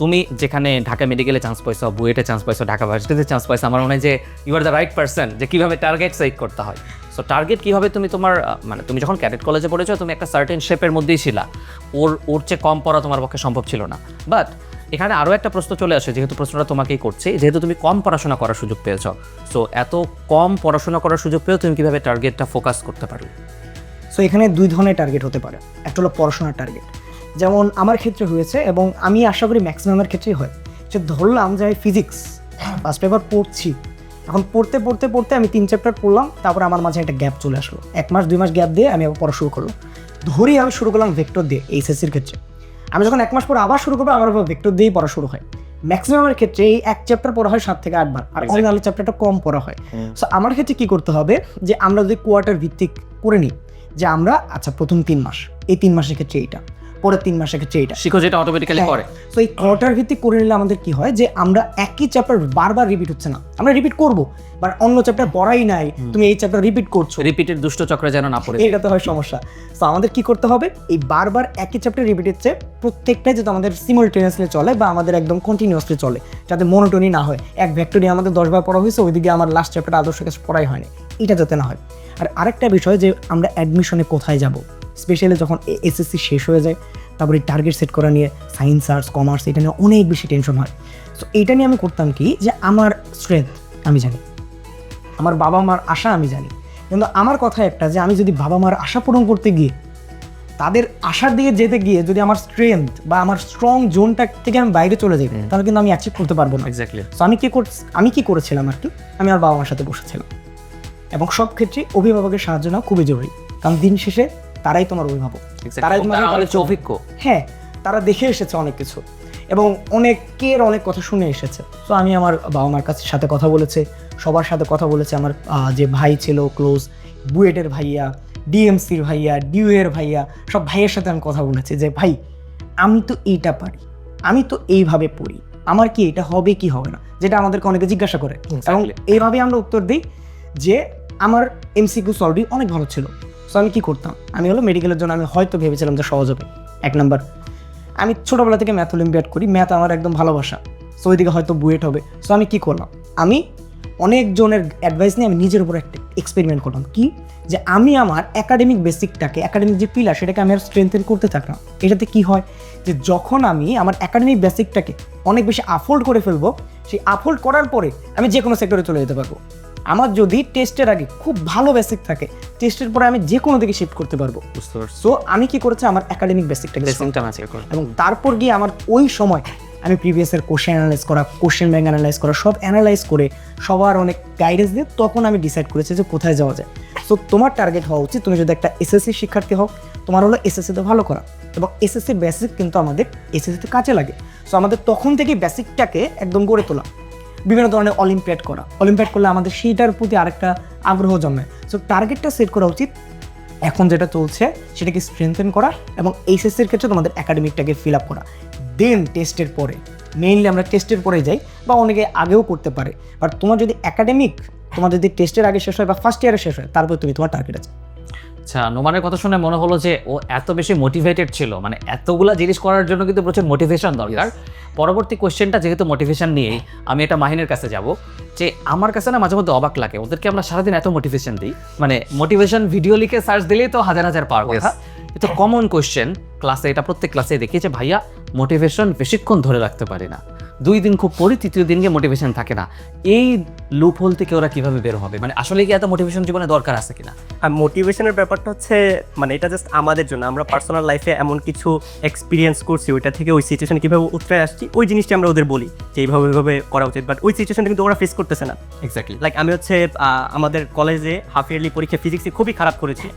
তুমি যেখানে ঢাকা মেডিকেলে চান্স পাইছো বুয়েটে চান্স পাইছো, ঢাকা ভার্সিটিতে চান্স পাইছো, আমার মনে হয় যে you are the right person যে কীভাবে টার্গেট সেট করতে হয়। সো টার্গেট কীভাবে তুমি তোমার মানে তুমি যখন ক্যাডেট কলেজে পড়েছো, তুমি একটা সার্টেন শেপের মধ্যেই ছিলা। ওর ওর চেয়ে কম পড়া তোমার পক্ষে সম্ভব ছিল না। বাট এখানে আরও একটা প্রশ্ন চলে আসে, যেহেতু প্রশ্নটা তোমাকেই করছে, যেহেতু তুমি কম পড়াশোনা করার সুযোগ পেয়েছ সো এত কম পড়াশোনা করার সুযোগ পেয়েও তুমি কীভাবে টার্গেটটা ফোকাস করতে পারো সো এখানে দুই ধরনের টার্গেট হতে পারে। একটা হলো পড়াশোনার টার্গেট যেমন আমার ক্ষেত্রে হয়েছে এবং আমি আশা করি ম্যাক্সিমামের ক্ষেত্রেই হয়। যে ধরলাম যে আমি ফিজিক্স ফার্স্ট পেপার পড়ছি। এখন পড়তে পড়তে পড়তে আমি তিন চ্যাপ্টার পড়লাম, তারপর আমার মাঝে একটা গ্যাপ চলে আসলো। এক মাস, দুই মাস গ্যাপ দিয়ে আমি আবার পড়া শুরু করলাম। ধরি আমি শুরু করলাম ভেক্টর দিয়ে এইচএসসির ক্ষেত্রে। আমি যখন এক মাস পর আবার শুরু করব আমার ভেক্টর দিয়েই পড়া শুরু হয়। ম্যাক্সিমামের ক্ষেত্রে এই এক চ্যাপ্টার পড়া হয় সাত থেকে আটবার আর অন্যান্য চ্যাপ্টারটা কম পড়া হয়। সো আমার ক্ষেত্রে কি করতে হবে যে আমরা যদি কোয়ার্টার ভিত্তিক করে নিই যে আমরা আচ্ছা প্রথম তিন মাস এই তিন মাসের ক্ষেত্রে এইটা। পরের তিন মাসের ক্ষেত্রে এটা। শিখো যেটা অটোমেটিক্যালি। করে। তো এই কোয়ার্টার ভিত্তিক করে নিলে আমাদের কি হয় যে আমরা একই চ্যাপ্টার বারবার রিপিট হচ্ছে না। আমরা রিপিট করব বাট অন্য চ্যাপ্টার পড়াই নাই। তুমি এই চ্যাপ্টার রিপিট করছ। রিপিটের দুষ্ট চক্রে যেন না পড়ে। এটা তো হয় সমস্যা। তো আমাদের কি করতে হবে? এই বারবার একই চ্যাপ্টার রিপিট হচ্ছে প্রত্যেকটাই যাতে আমাদের সিমultaneously চলে বা আমাদের একদম কন্টিনিউয়াসলি চলে যাতে মনোটনি না হয়। এক ভেক্টরি আমাদের দশবার পড়া হয়েছে ওইদিকে আমার লাস্ট চ্যাপ্টার আদর্শ কাছে পড়াই হয়নি। এটা যাতে না হয়। আর আরেকটা বিষয় যে আমরা অ্যাডমিশনে কোথায় যাব? স্পেশালি যখন এসএসসি শেষ হয়ে যায় তারপরে টার্গেট সেট করা নিয়ে সায়েন্স আর্টস কমার্স এটা নিয়ে অনেক বেশি টেনশন হয়। সো এটা নিয়ে আমি করতাম কি যে আমার স্ট্রেংথ আমি জানি। আমার বাবা মার আশা আমি জানি। কিন্তু আমার কথা একটা যে আমি যদি বাবা মার আশা পূরণ করতে গিয়ে তাদের আশার দিকে যেতে গিয়ে যদি আমার স্ট্রেংথ বা আমার স্ট্রং জোনটা থেকে আমি বাইরে চলে যাই তাহলে কিন্তু আমি অ্যাচিভ করতে পারব না। এক্স্যাক্টলি তো আমি কি কর আমি কি করেছিলাম আর কি? আমি আমার বাবা মার সাথে বসেছিলাম। এবং সব ক্ষেত্রে অভিভাবকের সাহায্য নেওয়া খুবই জরুরি। কারণ দিন শেষে তারাই তোমার অভিভাবক। তারাই তোমার অভিজ্ঞ। হ্যাঁ তারা দেখে এসেছে অনেক কিছু এবং অনেকের অনেক কথা শুনে এসেছে। তো আমি আমার বাবা মার কাছে সাথে কথা বলেছে সবার সাথে কথা বলেছে। আমার যে ভাই ছিল ক্লোজ বুয়েটের ভাইয়া ডিএমসির ভাইয়া ডিউ এর ভাইয়া সব ভাইয়ের সাথে আমি কথা বলেছি যে ভাই আমি তো এইটা পারি আমি তো এইভাবে পড়ি আমার কি এটা হবে কি হবে না? যেটা আমাদেরকে অনেকে জিজ্ঞাসা করে। এবং এইভাবে আমরা উত্তর দিই যে আমার এমসিকিউ সলভই অনেক ভালো ছিল। সো আমি কি করতাম? আমি হলো মেডিকেলের জন্য আমি হয়তো ভেবেছিলাম যে সহজ হবে। এক নাম্বার, আমি ছোটোবেলা থেকে ম্যাথ অলিম্পিয়াড করি। ম্যাথ আমার একদম ভালোবাসা। সো ওইদিকে হয়তো বুয়েট হবে। সো আমি কি করলাম? আমি অনেকজনের অ্যাডভাইস নিয়ে আমি নিজের উপর একটা এক্সপেরিমেন্ট করলাম। কি? যে আমি আমার একাডেমিক বেসিকটাকে একাডেমিক যে পিলার সেটাকে আমি আর স্ট্রেংথেন করতে থাকলাম। এটাতে কি হয়? যে যখন আমি আমার একাডেমিক বেসিকটাকে অনেক বেশি আফোল্ড করে ফেলব, সেই আফোল্ড করার পরে আমি যে কোনো সেক্টরে চলে যেতে পারব। আমার যদি টেস্টের আগে খুব ভালো বেসিক থাকে টেস্টের পরে আমি যে কোনো দিকে শিফট করতে পারব। বুঝতে পারছি। সো আমি কি করেছি? আমার একাডেমিক ম্যাচ এবং তারপর গিয়ে আমার ওই সময় আমি প্রিভিয়াসের কোশ্চেন অ্যানালাইজ করা কোশ্চেন ব্যাংক অ্যানালাইজ করা সব অ্যানালাইজ করে সবার অনেক গাইডেন্স দিয়ে তখন আমি ডিসাইড করেছি যে কোথায় যাওয়া যায়। সো তোমার টার্গেট হওয়া উচিত। তুমি যদি একটা এসএসসি শিক্ষার্থী হও তোমার হলো এসএসসিতে ভালো করা এবং এসএসসির বেসিক কিন্তু আমাদের এসএসসিতে কাজে লাগে। সো আমাদের তখন থেকে বেসিকটাকে একদম গড়ে তোলা। বিভিন্ন ধরনের অলিম্পিয়াড করা। অলিম্পিয়াড করলে আমাদের সেইটার প্রতি আরেকটা আগ্রহ জন্মে। সো টার্গেটটা সেট করা উচিত। এখন যেটা চলছে, সেটাকে স্ট্রেংথেন করা এবং এইচএসসির ক্ষেত্রে তোমাদের একাডেমিকটাকে ফিল আপ করা। দেন টেস্টের পরে মেইনলি আমরা টেস্টের পরে যাই বা অনেকে আগেও করতে পারে। বাট তোমার যদি একাডেমিক তোমার যদি টেস্টের আগে শেষ হয় বা ফার্স্ট ইয়ারে শেষ হয়, তারপর তুমি তোমার টার্গেট আছে। আচ্ছা নোমানের কথা শুনে মনে হলো যে ও এত বেশি মোটিভেটেড ছিল। মানে এতগুলা জিনিস করার জন্য কিন্তু প্রচুর মোটিভেশন দরকার। পরবর্তী কোশ্চেনটা যেহেতু মোটিভেশন নিয়েই আমি এটা মাহিনের কাছে যাব যে আমার কাছে না মাঝে মধ্যে অবাক লাগে। ওদেরকে আমরা সারাদিন এত মোটিভেশন দিই। মানে মোটিভেশন ভিডিও লিখে সার্চ দিলেই তো হাজার হাজার পাওয়ার কথা। কিন্তু কমন কোশ্চেন ক্লাসে এটা প্রত্যেক ক্লাসে দেখি যে ভাইয়া মোটিভেশন বেশিক্ষণ ধরে রাখতে পারি না। দুই দিন খুব পড়ি তৃতীয় দিনকে মোটিভেশন থাকে না। এই লুপ হোল থেকে ওরা কীভাবে বের হবে? মানে আসলে কি এত মোটিভেশন জীবনে দরকার আছে কিনা? আর মোটিভেশনের ব্যাপারটা হচ্ছে মানে এটা জাস্ট আমাদের জন্য। আমরা পার্সোনাল লাইফে এমন কিছু এক্সপিরিয়েন্স করছি ওইটা থেকে ওই সিচুয়েশন কীভাবে উতরে আসছি ওই জিনিসটা আমরা ওদের বলি যে এইভাবে এইভাবে করা উচিত। বাট ওই সিচুয়েশনটা কিন্তু ওরা ফেস করতেছে না। এক্স্যাক্টলি লাইক আমি হচ্ছে আমাদের কলেজে হাফ ইয়ারলি পরীক্ষা ফিজিক্সে খুবই খারাপ করেছি।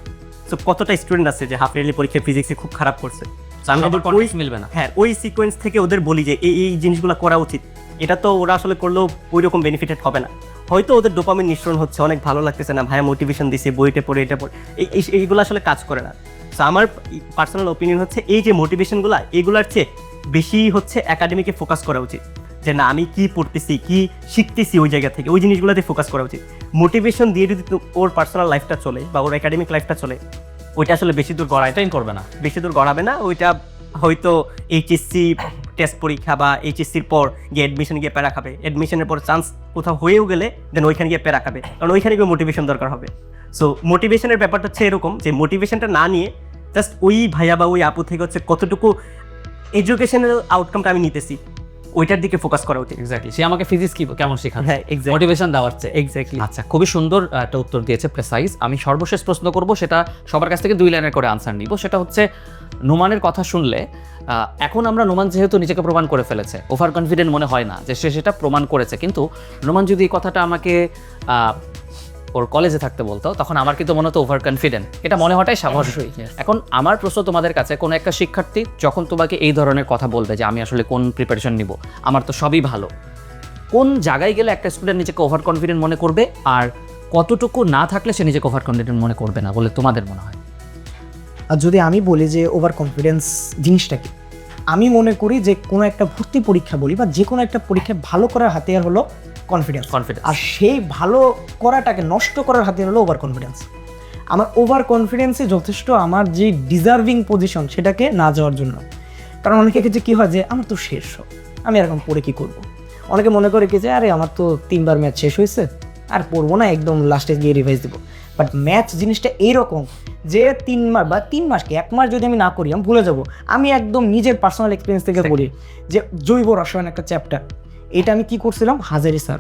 সো কতটা স্টুডেন্ট আছে যে হাফ ইয়ারলি পরীক্ষা ফিজিক্সে খুব খারাপ করছে? ওই মিলবে না। হ্যাঁ ওই সিকোয়েন্স থেকে ওদের বলি যে এই এই জিনিসগুলো করা উচিত। এটা তো ওরা আসলে করলেও ওই রকম বেনিফিটেড হবে না। হয়তো ওদের ডোপামিন নিঃসরণ হচ্ছে অনেক ভালো লাগতেছে না ভাইয়া মোটিভেশন দিছে বইটা পড়ে এটা পড়ে। এই- এই এইগুলো আসলে কাজ করে না। সো আমার পার্সোনাল ওপিনিয়ন হচ্ছে এই যে মোটিভেশনগুলো এগুলোর চেয়ে বেশি হচ্ছে একাডেমিকে ফোকাস করা উচিত। যে না আমি কি পড়তেছি কি শিখতেছি ওই জায়গা থেকে ওই জিনিসগুলোতে ফোকাস করা উচিত। মোটিভেশন দিয়ে যদি ওর পার্সোনাল লাইফটা চলে বা ওর একাডেমিক লাইফটা চলে ওইটা আসলে বেশি দূর গড়ায় করবে না। বেশি দূর গড়াবে না ওইটা হয়তো এইচএসসি টেস্ট পরীক্ষা বা এইচএসসির পর গিয়ে অ্যাডমিশন গিয়ে প্যারা খাবে। অ্যাডমিশনের পর চান্স কোথাও হয়েও গেলে দেন ওইখানে গিয়ে প্যারা খাবে। কারণ ওইখানে গিয়ে মোটিভেশন দরকার হবে। সো মোটিভেশনের ব্যাপারটা হচ্ছে এরকম যে মোটিভেশনটা না নিয়ে জাস্ট ওই ভাইয়া বা ওই আপু থেকে হচ্ছে কতটুকু এডুকেশনাল আউটকামটা আমি নিতেছি। ওইটার দিকে ফোকাস করা উচিত। এক্স্যাক্টলি সে আমাকে ফিজিক্স কি কেমন শেখাচ্ছে হ্যাঁ মোটিভেশন দেওয়ার চেয়ে। এক্স্যাক্টলি আচ্ছা খুবই সুন্দর একটা উত্তর দিয়েছে প্রেসাইজ আমি সর্বশেষ প্রশ্ন করব সেটা সবার কাছ থেকে দুই লাইনের করে আনসার নিব। সেটা হচ্ছে নোমানের কথা শুনলে এখন আমরা নোমান যেহেতু নিজেকে প্রমাণ করে ফেলেছে ওভার কনফিডেন্ট মনে হয় না যে সে সেটা প্রমাণ করেছে। কিন্তু নোমান যদি এই কথাটা আমাকে ওর কলেজে থাকতে বলতো তখন আমার কিন্তু মনে হতো ওভার কনফিডেন্ট এটা মনে হওয়াটাই স্বাভাবিক। এখন আমার প্রশ্ন তোমাদের কাছে কোনো একটা শিক্ষার্থী যখন তোমাকে এই ধরনের কথা বলবে যে আমি আসলে কোন প্রিপারেশন নিব? আমার তো সবই ভালো। কোন জায়গায় গেলে একটা স্টুডেন্ট নিজেকে ওভার কনফিডেন্ট মনে করবে? আর কতটুকু না থাকলে সে নিজেকে ওভার কনফিডেন্ট মনে করবে না বলে তোমাদের মনে হয়? আর যদি আমি বলি যে ওভার কনফিডেন্স জিনিসটা কি? আমি মনে করি যে কোনো একটা ভর্তি পরীক্ষা বলি বা যে কোনো একটা পরীক্ষায় ভালো করার হাতিয়ার হলো কনফিডেন্স কনফিডেন্স আর সেই ভালো করাটাকে নষ্ট করার হাতিয়ার হলো ওভার কনফিডেন্স আমার ওভার কনফিডেন্সে যথেষ্ট আমার যে ডিজার্ভিং পজিশন সেটাকে না যাওয়ার জন্য। কারণ অনেকে ক্ষেত্রে কী হয় যে আমার তো শেষ সব আমি এরকম পড়ে কী করব? অনেকে মনে করে কি যে আরে আমার তো তিনবার ম্যাচ শেষ হয়েছে আর পড়ব না একদম লাস্টে গিয়ে রিভাইজ দেবো। বাট ম্যাচ জিনিসটা এইরকম যে তিন মাস বা তিন মাস কি এক মাস যদি আমি না করি আমি ভুলে যাব। আমি একদম নিজের পার্সোনাল এক্সপিরিয়েন্স থেকে বলি যে জৈব রসায়ন একটা চ্যাপ্টার এটা আমি কি করছিলাম? Hazari sir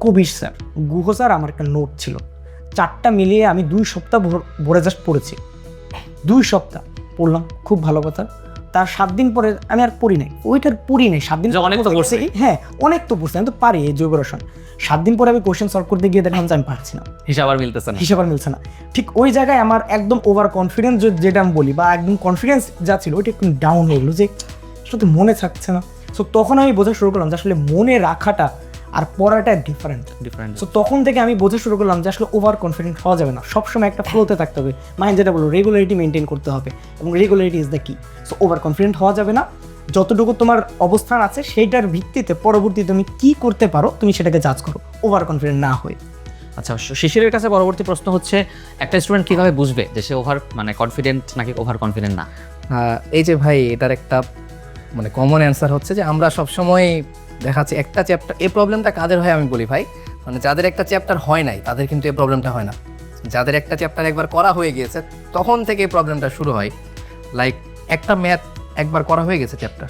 Kabir sir Guha sir আমার একটা নোট ছিল। চারটা মিলিয়ে আমি দুই সপ্তাহ ভর- জাস্ট পড়েছি। দুই সপ্তাহ পড়লাম খুব ভালো কথা। তার সাত দিন পরে আমি আর পড়ি নাই। ওইটার পড়ি নাই সাত দিন অনেক তো পড়ছি। হ্যাঁ অনেক তো পড়ছি আমি তো পারি এই জৈব রসায়ন সাত দিন পরে আমি কোশ্চেন সলভ করতে গিয়ে দেখলাম যে আমি পারছি না। হিসাব আর মিলতেছে না। হিসাব আর মিলছে না। ঠিক ওই জায়গায় আমার একদম ওভার কনফিডেন্স যেটা আমি বলি বা একদম কনফিডেন্স যা ছিল ওইটা একটু ডাউন হয়ে গেলো যে আসলে তো মনে থাকছে না। সো তখন আমি বোঝা শুরু করলাম যে আসলে মনে রাখাটা আর পড়াটা ডিফারেন্ট ডিফারেন্ট সো তখন থেকে আমি বোঝা শুরু করলাম যে আসলে ওভার কনফিডেন্ট হওয়া যাবে না। সবসময় একটা ফ্লোতে থাকতে হবে। মাইন্ড যেটা বলো রেগুলারিটি মেনটেন করতে হবে এবং regularity is the key so over confident হওয়া যাবে না। যতটুকু তোমার অবস্থান আছে সেইটার ভিত্তিতে পরবর্তী তুমি কি করতে পারো তুমি সেটাকে জাজ করো ওভার কনফিডেন্ট না হয়ে। আচ্ছা শিশিরের কাছে পরবর্তী প্রশ্ন হচ্ছে একটা স্টুডেন্ট কীভাবে বুঝবে যে সে ওভার মানে কনফিডেন্ট নাকি ওভার কনফিডেন্ট না? আহ, এই যে ভাই এটার একটা মানে কমন অ্যান্সার হচ্ছে যে আমরা সবসময় দেখাচ্ছি একটা চ্যাপ্টার এই প্রবলেমটা কাদের হয় আমি বলি ভাই? মানে যাদের একটা চ্যাপ্টার হয় নাই, তাদের কিন্তু এই প্রবলেমটা হয় না। যাদের একটা চ্যাপ্টার একবার করা হয়ে গিয়েছে, তখন থেকে এই প্রবলেমটা শুরু হয়। লাইক একটা ম্যাথ একবার করা হয়ে গেছে চ্যাপ্টার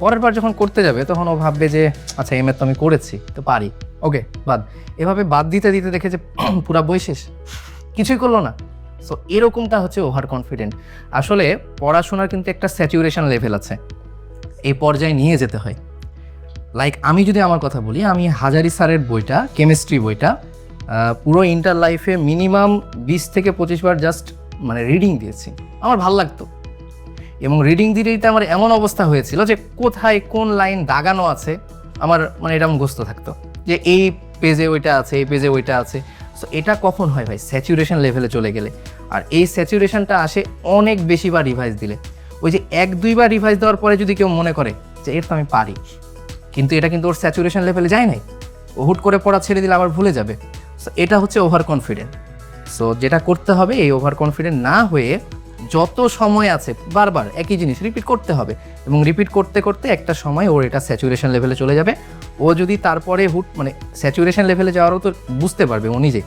পরের বার যখন করতে যাবে, তখন ও ভাববে যে আচ্ছা এই ম্যাথ তো আমি করেছি, তো পারি। ওকে বাদ। এভাবে বাদ দিতে দিতে দেখে যে [clears throat] পুরা বই শেষ। কিছুই করল না। সো এরকমটা হচ্ছে ওভার কনফিডেন্ট আসলে পড়াশোনার কিন্তু একটা স্যাচুরেশন লেভেল আছে। এই পর্যায়ে নিয়ে যেতে হয়। লাইক আমি যদি আমার কথা বলি, আমি হাজারি স্যারের বইটা, কেমিস্ট্রি বইটা পুরো ইন্টার লাইফে মিনিমাম বিশ থেকে পঁচিশ বার জাস্ট মানে রিডিং দিয়েছি। আমার ভালো লাগতো। এবং রিডিং দিতে দিতে আমার এমন অবস্থা হয়েছিল যে কোথায় কোন লাইন দাগানো আছে, আমার মানে এটা মুখস্থ থাকতো। যে এই পেজে ওইটা আছে, এই পেজে ওইটা আছে। সো এটা কখন হয় ভাই? স্যাচুরেশন লেভেলে চলে গেলে। আর এই স্যাচুরেশনটা আসে অনেক বেশিবার রিভাইজ দিলে। ওই যে এক, দুইবার রিভাইজ দেওয়ার পরে যদি কেউ মনে করে যে এর তো আমি পারি, কিন্তু এটা কিন্তু ওর স্যাচুরেশন লেভেলে যায় নাই, ও হুট করে পড়া ছেড়ে দিলে আবার ভুলে যাবে। সো এটা হচ্ছে ওভার কনফিডেন্ট সো যেটা করতে হবে, এই ওভার কনফিডেন্ট না হয়ে যত সময় আছে, বারবার একই জিনিস রিপিট করতে হবে এবং রিপিট করতে করতে একটা সময় ওর এটা স্যাচুরেশন লেভেলে চলে যাবে। ও যদি তারপরে হুট মানে স্যাচুরেশন লেভেলে যাওয়ারও তো বুঝতে পারবে ও নিজে।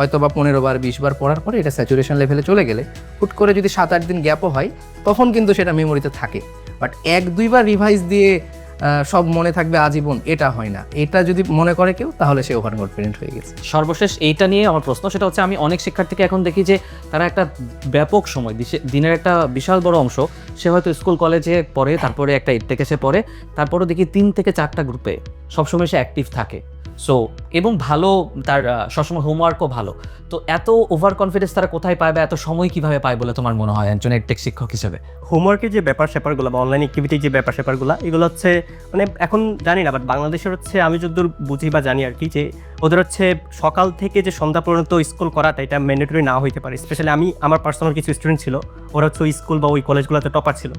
হয়তো বা পনেরো বার, বিশ বার পড়ার পরে এটা স্যাচুরেশন লেভেলে চলে গেলে হুট করে যদি সাত আট দিন গ্যাপও হয়, তখন কিন্তু সেটা মেমোরিতে থাকে। বাট এক দুইবার রিভাইজ দিয়ে সব মনে থাকবে আজীবন এটা হয় না। এটা যদি মনে করে কেউ, তাহলে সে ওভার কনফিডেন্ট হয়ে গেছে। সর্বশেষ এইটা নিয়ে আমার প্রশ্ন, সেটা হচ্ছে আমি অনেক শিক্ষার্থীকে এখন দেখি যে তারা একটা ব্যাপক সময় দিনের একটা বিশাল বড় অংশ, সে হয়তো স্কুল, কলেজে পড়ে, তারপরে একটা এইট থেকে সে পড়ে তারপরে দেখি তিন থেকে চারটা গ্রুপে সবসময় সে অ্যাক্টিভ থাকে। সো এবং ভালো তার সবসময় হোমওয়ার্কও ভালো। তো এত ওভার কনফিডেন্স তারা কোথায় পায় বা এত সময় কীভাবে পায় বলে তোমার মনে হয় একজন একটেক শিক্ষক হিসেবে? হোমওয়ার্কের যে ব্যাপার স্যাপারগুলো বা অনলাইন অ্যাক্টিভিটির যে ব্যাপার স্যাপারগুলো এগুলো হচ্ছে মানে এখন জানি না বাট বাংলাদেশের হচ্ছে আমি যতদূর বুঝি বা জানি আর কি যে ওদের হচ্ছে সকাল থেকে যে সন্ধ্যা পর্যন্ত স্কুল করাটা এটা ম্যান্ডেটরি না হইতে পারে। স্পেশালি আমি আমার পার্সোনাল কিছু স্টুডেন্ট ছিল ওরা হচ্ছে ওই স্কুল বা ওই কলেজগুলোতে টপার ছিল।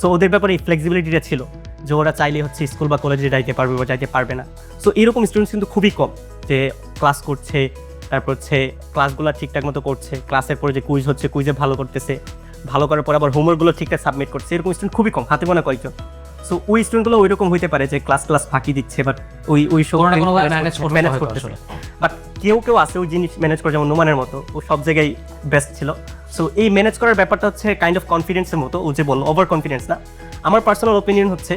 সো ওদের ব্যাপারে এই ফ্লেক্সিবিলিটিটা ছিল। যে ওরা চাইলে হচ্ছে স্কুল বা কলেজে যাইতে পারবে বা যাইতে পারবে না। সো এরকম স্টুডেন্টস কিন্তু খুবই কম যে ক্লাস করছে তারপর হচ্ছে ক্লাসগুলো ঠিকঠাক মতো করছে ক্লাসের পরে যে কুইজ হচ্ছে কুইজে ভালো করতেছে ভালো করার পর আবার হোমওয়ার্কগুলো ঠিকঠাক সাবমিট করছে এরকম স্টুডেন্ট খুবই কম হাতে গোনা কয়েকজন। সো ওই স্টুডেন্টগুলো ওই রকম হইতে পারে যে ক্লাস ক্লাস ফাঁকি দিচ্ছে বাট ওই ওই ম্যানেজ করতেছে। বাট কেউ কেউ আছে ওই জিনিস ম্যানেজ করে যেমন নোমানের মতো ও সব জায়গায় বেস্ট ছিল। সো এই ম্যানেজ করার ব্যাপারটা হচ্ছে কাইন্ড অফ কনফিডেন্সের মতো ও যে বলল ওভার কনফিডেন্স না। আমার পার্সোনাল ওপিনিয়ন হচ্ছে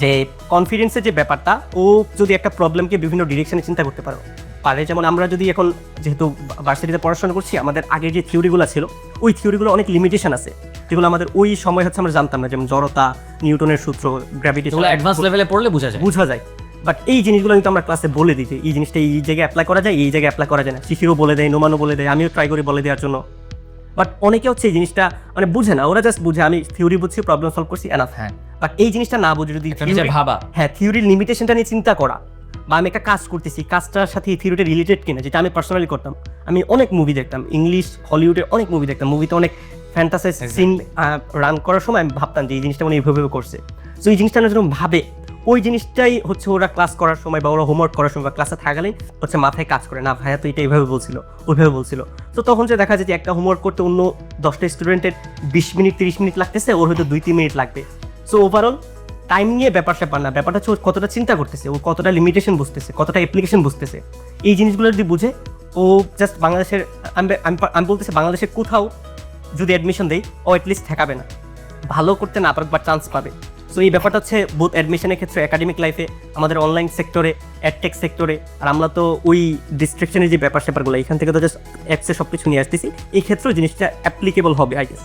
যে কনফিডেন্সের যে ব্যাপারটা ও যদি একটা প্রবলেমকে বিভিন্ন ডিরেকশনে চিন্তা করতে পারো। পারে যেমন আমরা যদি এখন যেহেতু ভার্সিটিতে পড়াশোনা করছি আমাদের আগের যে থিওরিগুলো ছিল ওই থিওরিগুলো অনেক লিমিটেশন আছে। যেগুলো আমাদের ওই সময় হচ্ছে আমরা জানতাম না যেমন জড়তা নিউটনের সূত্র গ্র্যাভিটি অ্যাডভান্স লেভেলে পড়লে বোঝা যায়। বোঝা যায়। বাট এই জিনিসগুলো কিন্তু আমরা ক্লাসে বলে দিই যে এই জিনিসটা এই জায়গায় অ্যাপ্লাই করা যায় এই জায়গায় অ্যাপ্লাই করা যায় না। শিশিরও বলে দেয় নোমানও বলে দেয় আমিও ট্রাই করি বলে দেওয়ার জন্য। বাট অনেকে হচ্ছে এই জিনিসটা মানে বুঝে না। ওরা জাস্ট বুঝে আমি থিওরি বুঝছি প্রবলেম সলভ করছি এনাফ হ্যাঁ। বাট এই জিনিসটা না বুঝে যদি ভাবা। হ্যাঁ থিওরির লিমিটেশনটা নিয়ে চিন্তা করা। বা আমি একটা কাজ করতেছি কাজটার সাথে এই থিওরিটা রিলেটেড কিনা যেটা আমি পার্সোনালি করতাম। আমি অনেক মুভি দেখতাম ইংলিশ হলিউডের অনেক মুভি দেখতাম। মুভিতে অনেক ফ্যান্টাসাইজ সিন রান করার সময় আমি ভাবতাম যে এই জিনিসটা মানে এইভাবে করছে। তো এই জিনিসটা যেরকম ভাবে ওই জিনিসটাই হচ্ছে ওরা ক্লাস করার সময় বা ওরা হোমওয়ার্ক করার সময় বা ক্লাসে থাকালেই হচ্ছে মাথায় কাজ করে না ভাইয়া তো এটা এইভাবে বলছিল ওইভাবে বলছিল। তো তখন যে দেখা যায় যে একটা হোমওয়ার্ক করতে অন্য দশটা স্টুডেন্টের বিশ মিনিট, তিরিশ মিনিট লাগতেছে, ওর হয়তো দুই, তিন মিনিট লাগবে। সো ওভারঅল টাইম নিয়ে ব্যাপার স্যাপার না। ব্যাপারটা হচ্ছে কতটা চিন্তা করতেছে, ও কতটা লিমিটেশন বুঝতেছে, কতটা অ্যাপ্লিকেশন বুঝতেছে। এই জিনিসগুলো যদি বুঝে, ও জাস্ট বাংলাদেশের, আমি আমি বলতেছি বাংলাদেশের কোথাও যদি অ্যাডমিশন দেয়, ও অ্যাটলিস্ট ঠেকাবে না। ভালো করতে না পারুক বা চান্স পাবে। সো এই ব্যাপারটা হচ্ছে বুথ অ্যাডমিশনের ক্ষেত্রে একাডেমিক লাইফে আমাদের অনলাইন সেক্টরে অ্যাডটেক সেক্টরে আর আমরা তো ওই ডিস্ট্রিকশনের যে ব্যাপার স্যাপারগুলো, এখান থেকে তো জাস্ট অ্যাপসে সব কিছু নিয়ে আসতেছি। এই ক্ষেত্রেও জিনিসটা অ্যাপ্লিকেবল হবে আই গেস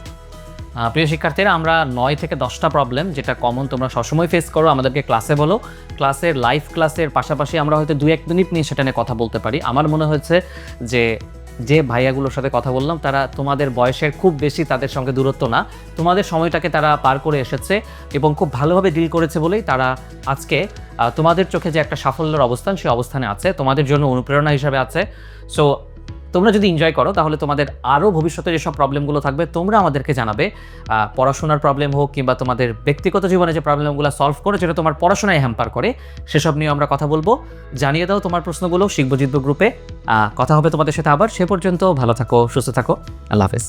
প্রিয় শিক্ষার্থীরা, আমরা নয় থেকে দশটা প্রবলেম যেটা কমন তোমরা সবসময় ফেস করো, আমাদেরকে ক্লাসে বলো। ক্লাসের লাইভ ক্লাসের পাশাপাশি আমরা হয়তো দু এক মিনিট নিয়ে সেটা নিয়ে কথা বলতে পারি। আমার মনে হয়েছে যে যে ভাইয়াগুলোর সাথে কথা বললাম, তারা তোমাদের বয়সের খুব বেশি তাদের সঙ্গে দূরত্ব না। তোমাদের সময়টাকে তারা পার করে এসেছে এবং খুব ভালোভাবে ডিল করেছে বলেই তারা আজকে তোমাদের চোখে যে একটা সাফল্যের অবস্থান সেই অবস্থানে আছে, তোমাদের জন্য অনুপ্রেরণা হিসাবে আছে। সো তোমরা যদি এনজয় করো, তাহলে তোমাদের আরও ভবিষ্যতে যেসব প্রবলেমগুলো থাকবে, তোমরা আমাদেরকে জানাবে। পড়াশোনার প্রবলেম হোক কিংবা তোমাদের ব্যক্তিগত জীবনে যে প্রবলেমগুলো সলভ করো যেটা তোমার পড়াশোনায় হ্যাম্পার করে। সেসব নিয়ে আমরা কথা বলব। জানিয়ে দাও তোমার প্রশ্নগুলো শিখব জিতব গ্রুপে কথা হবে তোমাদের সাথে আবার। সে পর্যন্ত ভালো থাকো, সুস্থ থাকো। আল্লাহ হাফেজ।